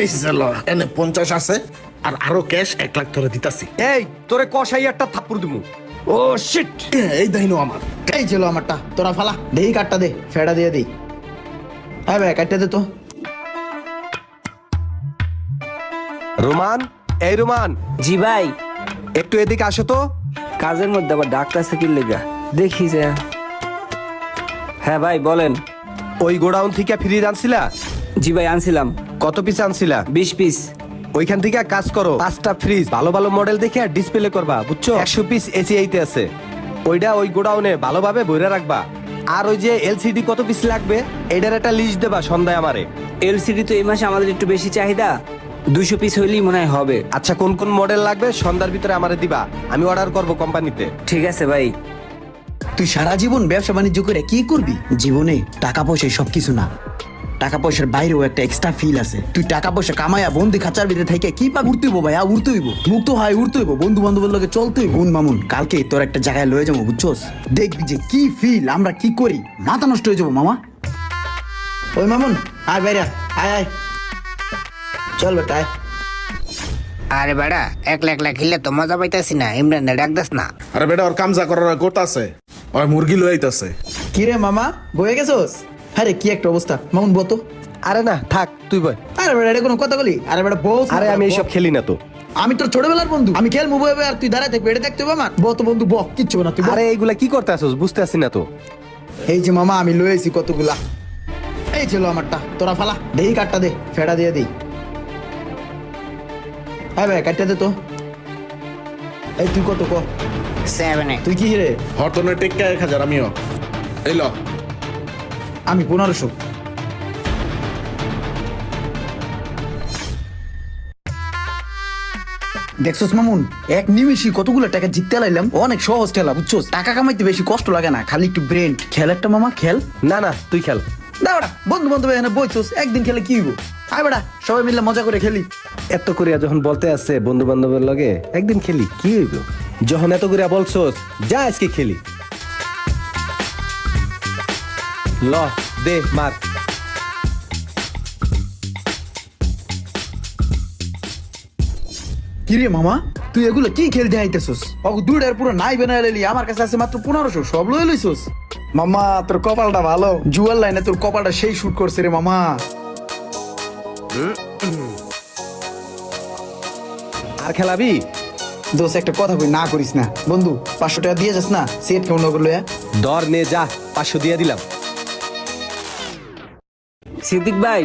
এই এনে পঞ্চাশ আছে আর আরও ক্যাশ এক লাখ ধরে দিতাছি। এই তোরে কষাই একটা থাপ্পড় দিমু? ও শিট এই দাইনো আমার। এই ছিল আমারটা তোরা ফালা। দেই কাটটা দে ফেড়া দিয়ে দেই। হ্যাঁ ভাই কাটটা দে তো। রোমান এই রোমান। জি ভাই। একটু এদিকে আসো তো। কাজের মধ্যে আবার ডাক্তার সাকির লেগা? দেখি যে। হ্যাঁ ভাই বলেন। ওই গোডাউন থেকে ফিরিয়ে আনছিলা? জি ভাই আনছিলাম। কত পিস আনছিলা? বিশ পিস ওইখান থেকে কাজ করো পাঁচটা ফ্রিজ ভালো ভালো মডেল দেখে আর ডিসপ্লে করবা বুঝছ? একশো পিস এসি আইতে আছে। ওইটা ওই গোডাউনে ভালোভাবে বইরা রাখবা। আর ওই যে এলসিডি কত পিস লাগবে? এটার একটা লিস্ট দেবা সন্ধ্যায় আমারে। এলসিডি তো এই মাসে আমাদের একটু বেশি চাহিদা। দুশো পিস হইলেই মনে হয় হবে। আচ্ছা কোন কোন মডেল লাগবে সন্ধ্যার ভিতরে আমারে দিবা। আমি অর্ডার করব কোম্পানিতে ঠিক আছে ভাই। তুই সারা জীবন ব্যবসা বাণিজ্য করে কি করবি? জীবনে টাকা পয়সা সবকিছু না। টাকা পয়সার বাইরেও একটা এক্সট্রা ফিল আছে। তুই টাকা পয়সা কামায়া বন্দি খাঁচার ভিতরে থেকে কি পা উঠতে হইব ভাইয়া? উঠতে হইব। মুক্ত হয় উঠতে হইব। বন্ধু বান্ধবের লগে চলতে হইব। মামুন কালকে তোর একটা জায়গায় লয়ে যাব বুঝছোস? দেখবি যে কি ফিল আমরা কি করি? মাথা নষ্ট হয়ে যাব মামা। ওই মামুন আয় বাইরে আয়, আয় চল বেটা আয়। আরে বেড়া একলা একলা খেলে তো মজা পাইতাছি না ইমরান ডাক দাস না। আরে বেটা ওর কামজা করার গোট আছে ওই মুরগি লয়ে আইতাছে। কি রে মামা বয়ে গেছোস? আরে কি একটা অবস্থা? মামুন বতো আরে না থাক তুই বল। আরে বেটা এটা কোনো কথা বলি? আরে বেটা বউ আরে আমি এইসব খেলি না তো। আমি তোর ছোটবেলার বন্ধু। আমি খেল মুভি হবে আর তুই দাঁড়ায় থাকবি এটা দেখতে হবে আমার। বত বন্ধু বক কিচ্ছু না তুই আরে এইগুলা কি করতে আসোস? বুঝতে আসি না তো। এই যে মামা আমি লয়েছি কতগুলা। এই ছিল আমারটা তোরা ফালা। দেই কাটটা দে ফেড়া দিয়ে দেই। হ্যাঁ ভাই কাটটা দে তো। এই তুই কত ক? সেভেনে তুই কি রে? হরতনের টেক্কা এক হাজার আমিও। এই ল। আমি পনেরোশো। দেখছস মামুন এক কতগুলো টাকা জিততে লাইলাম অনেক সহজ খেলা বুঝছস? টাকা কামাইতে বেশি কষ্ট লাগে না খালি একটু ব্রেন খেল একটা মামা খেল। না না তুই খেল। না বেটা বন্ধু বান্ধব এখানে বইছস একদিন খেলে কি হইব? আয় বেটা সবাই মিলে মজা করে খেলি। এত করিয়া যখন বলতে আছে বন্ধু বান্ধবের লগে একদিন খেলি কি হইব? যখন এত করিয়া বলছোস যা আজকে খেলি। ল দে মার কি রে মামা তুই এগুলো কি খেলতে আইতেছস অগো দুইটার পুরো নাই বেনা লাইলি আমার কাছে আছে মাত্র পনেরোশো সব লয়ে লইছস। মামা তোর কপালটা ভালো। জুয়ার লাইনে তোর কপালটা সেই শুট করছে রে মামা। আর খেলাবি? দোষ একটা কথা কই না করিস না। বন্ধু পাঁচশো টাকা দিয়ে যাস না সেট কেমন করল দর নে যা পাঁচশো দিয়ে দিলাম। সিদ্দিক ভাই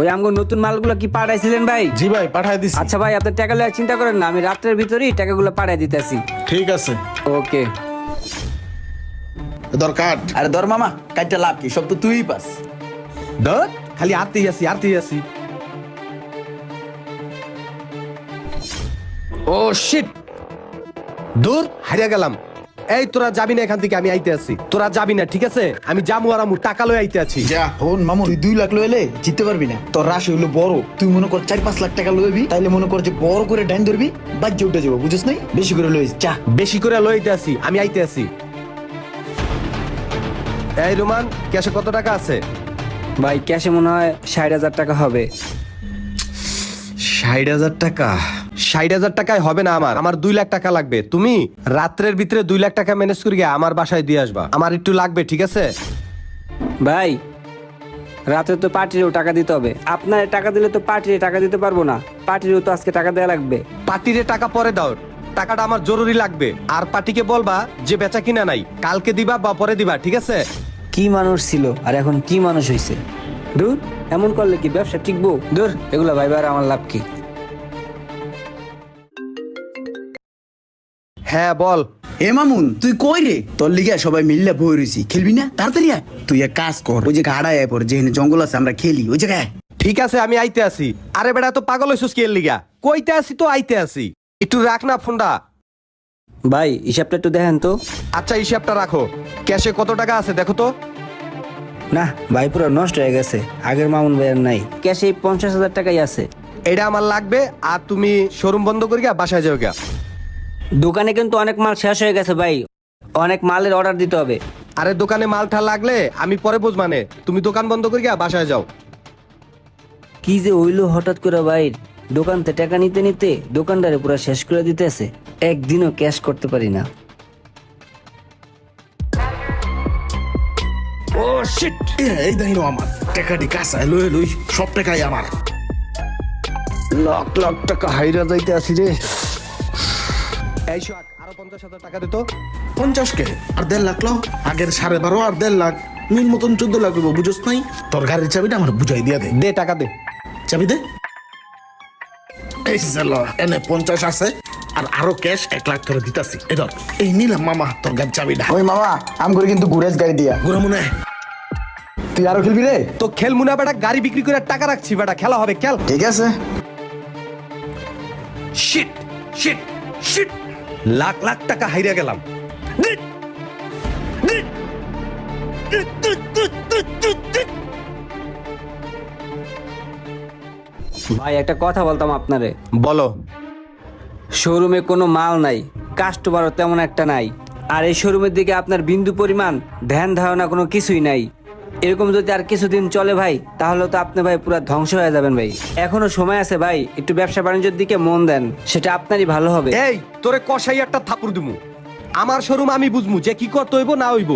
ওই আমগো নতুন মালগুলো কি পাঠাইছিলেন ভাই? জি ভাই পাঠাই দিছি। আচ্ছা ভাই আপনি টাকা লয়ে চিন্তা করেন না আমি রাতের ভিতরেই টাকাগুলো পাঠাই দিতেছি। ঠিক আছে। ওকে। দরকার আরে ধর মামা কাজটা লাভ কি? সব তো তুই পাস। ধর খালি আরতেই আসি আরতেই আসি ও শিট দূর হারিয়া গেলাম। এই তোরা যাবি না এখান থেকে আমি আইতে আছি। তোরা যাবি না ঠিক আছে? আমি জামু আর আমু টাকা লয়ে আইতে আছি। যা হন মামুন তুই দুই লাখ লইলে জিততে পারবি না। তোর রাশি হইল বড়। তুই মনে কর চার পাঁচ লাখ টাকা লইবি তাইলে মনে কর যে বড় করে ডাইন ধরবি বাজ্যে উঠে যাব বুঝছ নাই? বেশি করে লইস চা বেশি করে লইতে আছি আমি আইতে আছি। এই রোমান ক্যাশে কত টাকা আছে? ভাই ক্যাশে মনে হয় ষাট হাজার টাকা হবে। ষাট হাজার টাকা? ষাট হাজার টাকায় হবে না আমার। আমার দুই লাখ টাকা লাগবে। তুমি রাত্রের ভিতরে দুই লাখ টাকা ম্যানেজ করে গিয়ে আমার বাসায় দিয়ে আসবা। আমার একটু লাগবে ঠিক আছে? ভাই রাতে তো পার্টিরও টাকা দিতে হবে। আপনার টাকা দিলে তো পার্টির টাকা দিতে পারব না। পার্টিরও তো আজকে টাকা দেওয়া লাগবে। পার্টিরে টাকা পরে দাও। টাকাটা আমার জরুরি লাগবে। আর পার্টিকে বলবা যে বেচা কিনা নাই। কালকে দিবা বা পরে দিবা ঠিক আছে? কি মানুষ ছিল আর এখন কি মানুষ হয়েছে দূর এমন করলে কি ব্যবসা টিকবো? দূর এগুলো ভাই ভাই আমার লাভ কি? হ্যাঁ বল। এ মামুন তুই কই রে? তোর লিগে সবাই মিললে বই রইছি। খেলবি না? তাড়াতাড়ি আয়। তুই এক কাজ কর ওই যে আয় পর যেখানে জঙ্গল আছে আমরা খেলি। ওই জায়গায় ঠিক আছে আমি আইতে আসি আরে বেটা তো পাগল হইছিস কি এর লিগা? কইতে আসি তো আইতে আসি একটু রাখ না ফোনটা। ভাই হিসাবটা একটু দেখেন তো। আচ্ছা হিসাবটা রাখো। ক্যাশে কত টাকা আছে দেখো তো। না ভাই পুরো নষ্ট হয়ে গেছে। আগের মামুন ভাইয়ের নাই। ক্যাশে পঞ্চাশ হাজার টাকাই আছে। এটা আমার লাগবে আর তুমি শোরুম বন্ধ করে গিয়া বাসায় যাও গিয়া দোকানে কিন্তু অনেক মাল শেষ হয়ে গেছে ভাই। অনেক মালের অর্ডার দিতে হবে। আরে দোকানে মাল মালটা লাগলে আমি পরে বুঝ মানে। তুমি দোকান বন্ধ করে গিয়া বাসায় যাও। কি যে হইল হঠাৎ করে ভাই? দোকান থেকে টাকা নিতে নিতে দোকানদারে পুরো শেষ করে দিতেছে। একদিনও ক্যাশ করতে পারি না। ও শিট এই দেখিন আমার। টাকাটি কাঁচায় লই লই। সব টাকাই আমার। লাখ লাখ টাকা হাইরা যাইতে আসি রে। এই সোহাগ আরও পঞ্চাশ হাজার টাকা দিত পঞ্চাশ কে? আর দেড় লাখ লো আগের সাড়ে বারো আর দেড় লাখ। মিল মতন চোদ্দ লাখ দেবো বুঝোস নাই? তোর গাড়ির চাবিটা আমার বুঝাই দিয়া দে। দে টাকা দে। চাবি দে। এই যে এনে পঞ্চাশ আছে আর আরও ক্যাশ এক লাখ করে দিতাছি। এই ধর এই নিলাম মামা তোর গাড়ির চাবিটা। ওই মামা আম করে কিন্তু ঘুরেস গাড়ি দিয়া। ঘুরে মনে। তুই আরও খেলবি রে? তো খেল মুনা বেটা গাড়ি বিক্রি করে টাকা রাখছি বেটা খেলা হবে খেল। ঠিক আছে। Shit shit shit lakh lakh টাকা হাইরা গেলাম। ভাই একটা কথা বলতাম আপনারে। বলো। শোরুমে কোনো মাল নাই কাস্টমারও তেমন একটা নাই। আর এই শোরুমের দিকে আপনার বিন্দু পরিমাণ ধ্যান ধারণা কোনো কিছুই নাই। এরকম যদি আর কিছুদিন চলে ভাই, তাহলে তো আপনি ভাই পুরো ধ্বংস হয়ে যাবেন ভাই। এখনও সময় আছে ভাই, একটু ব্যবসা বাণিজ্যের দিকে মন দেন, সেটা আপনারই ভালো হবে। এই, তোরে কষাই একটা থাপুর দিমু। আমার শোরুম আমি বুঝমু, যে কি করতে হইব না হইব।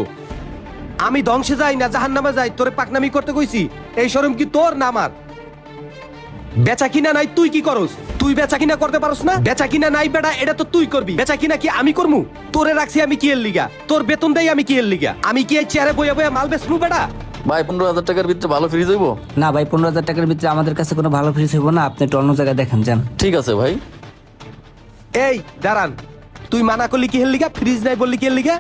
আমি ধ্বংসে যাই না জাহান নামে যাই, তোরে পাকনামি করতে কইছি, এই শোরুম কি তোর না আমার? বেচা কিনা নাই, তুই কি করস? তুই বেচা কিনা করতে পারস না? বেচা কিনা নাই বেটা, এটা তো তুই করবি। বেচা কিনা কি আমি করমু? তোরে রাখছি আমি কি এর লিগা? তোর বেতন দেই আমি কি এর লিগা? আমি কি এই চেয়ারে বইয়া বইয়া মাল বেচমু বেটা? ভাই পনেরো হাজার টাকার ভিতরে ভালো ফ্রিজ হইব? না ভাই পনেরো হাজার টাকার ভিতরে আমাদের কাছে কোনো ভালো ফ্রিজ হইব না। আপনি একটু অন্য জায়গায় দেখেন যান। ঠিক আছে ভাই। এই দাঁড়ান। তুই মানা করলি কি হের লিগা? ফ্রিজ নাই বললি কি এর লিগা?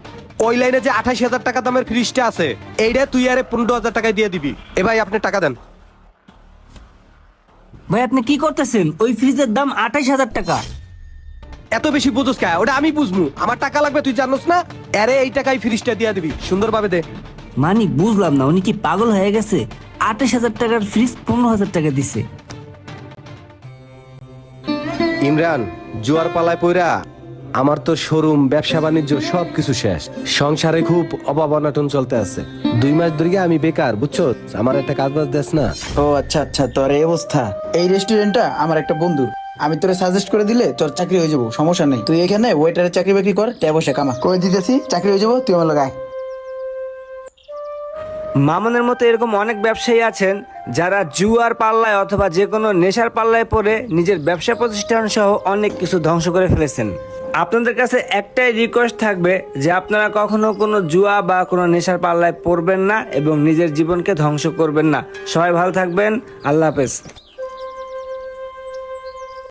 ওই লাইনে যে আঠাশ হাজার টাকা দামের ফ্রিজটা আছে এইটা তুই আরে পনেরো হাজার টাকায় দিয়ে দিবি। এ ভাই আপনি টাকা দেন। ভাই আপনি কি করতেছেন? ওই ফ্রিজের দাম আঠাশ হাজার টাকা। এত বেশি বুঝোস কে? ওটা আমি বুঝব আমার টাকা লাগবে তুই জানোস না? আরে এই টাকায় ফ্রিজটা দিয়ে দিবি। সুন্দরভাবে দে। মানিক বুঝলাম না উনি কি পাগল হয়ে গেছে? আঠাশ হাজার টাকার ফ্রিজ পনেরো হাজার টাকা দিছে। ইমরান জুয়ার পালায় পইরা আমার তো শোরুম ব্যবসা বাণিজ্য সব কিছু শেষ। সংসারে খুব অভাব অনাটন চলতে আছে। দুই মাস ধরে আমি বেকার বুঝছ? আমার একটা কাজ বাজ দেস না। ও আচ্ছা আচ্ছা তোর এই অবস্থা। এই রেস্টুরেন্টটা আমার একটা বন্ধু। আমি তোরে সাজেস্ট করে দিলে তোর চাকরি হয়ে যাব সমস্যা নেই। তুই এখানে ওয়েটারের চাকরি বাকরি কর টে বসে কামা। করে দিতেছি? চাকরি হয়ে যাব তুই আমার লাগায় মামনের মতো এরকম অনেক ব্যবসায়ী আছেন যারা জুয়ার পাল্লায় অথবা যে কোনো নেশার পাল্লায় পড়ে নিজের ব্যবসা প্রতিষ্ঠান সহ অনেক কিছু ধ্বংস করে ফেলেছেন। আপনাদের কাছে একটাই রিকোয়েস্ট থাকবে যে আপনারা কখনো কোনো জুয়া বা কোনো নেশার পাল্লায় পড়বেন না এবং নিজের জীবনকে ধ্বংস করবেন না। সবাই ভালো থাকবেন। আল্লাহ হাফেজ।